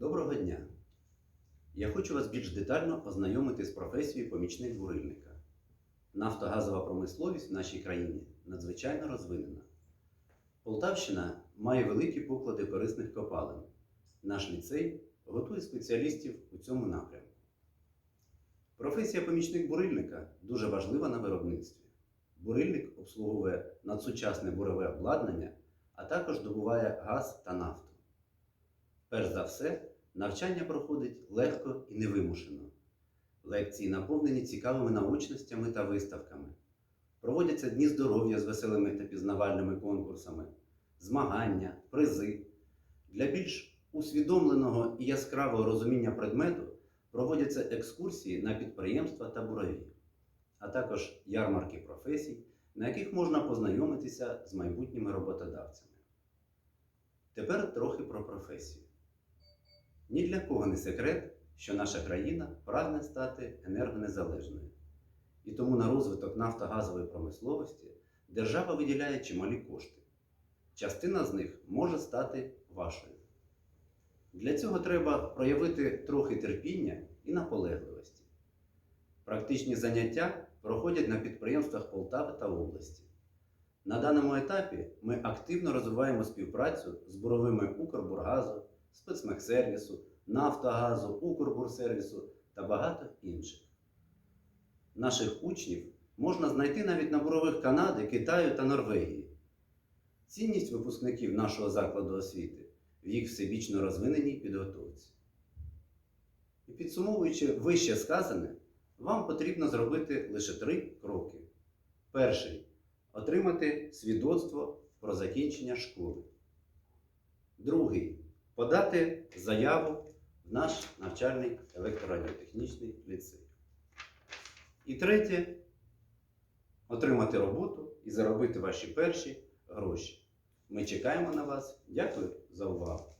Доброго дня! Я хочу вас більш детально ознайомити з професією помічник бурильника. Нафтогазова промисловість в нашій країні надзвичайно розвинена. Полтавщина має великі поклади корисних копалин. Наш ліцей готує спеціалістів у цьому напрямку. Професія помічник бурильника дуже важлива на виробництві. Бурильник обслуговує надсучасне бурове обладнання, а також добуває газ та нафту. Перш за все, навчання проходить легко і невимушено. Лекції наповнені цікавими наочностями та виставками. Проводяться дні здоров'я з веселими та пізнавальними конкурсами, змагання, призи. Для більш усвідомленого і яскравого розуміння предмету проводяться екскурсії на підприємства та бурові, а також ярмарки професій, на яких можна познайомитися з майбутніми роботодавцями. Тепер трохи про професію. Ні для кого не секрет, що наша країна прагне стати енергонезалежною. І тому на розвиток нафтогазової промисловості держава виділяє чималі кошти. Частина з них може стати вашою. Для цього треба проявити трохи терпіння і наполегливості. Практичні заняття проходять на підприємствах Полтави та області. На даному етапі ми активно розвиваємо співпрацю з буровими Укрбургазу, спецмехсервісу, Нафтогазу, Укрбурсервісу та багато інших. Наших учнів можна знайти навіть на бурових Канади, Китаю та Норвегії. Цінність випускників нашого закладу освіти в їх всебічно розвиненій підготовці. І підсумовуючи вище сказане, вам потрібно зробити лише три кроки. Перший отримати свідоцтво про закінчення школи. Другий подати заяву в наш навчальний електрорадіотехнічний ліцей. І третє отримати роботу і заробити ваші перші гроші. Ми чекаємо на вас. Дякую за увагу.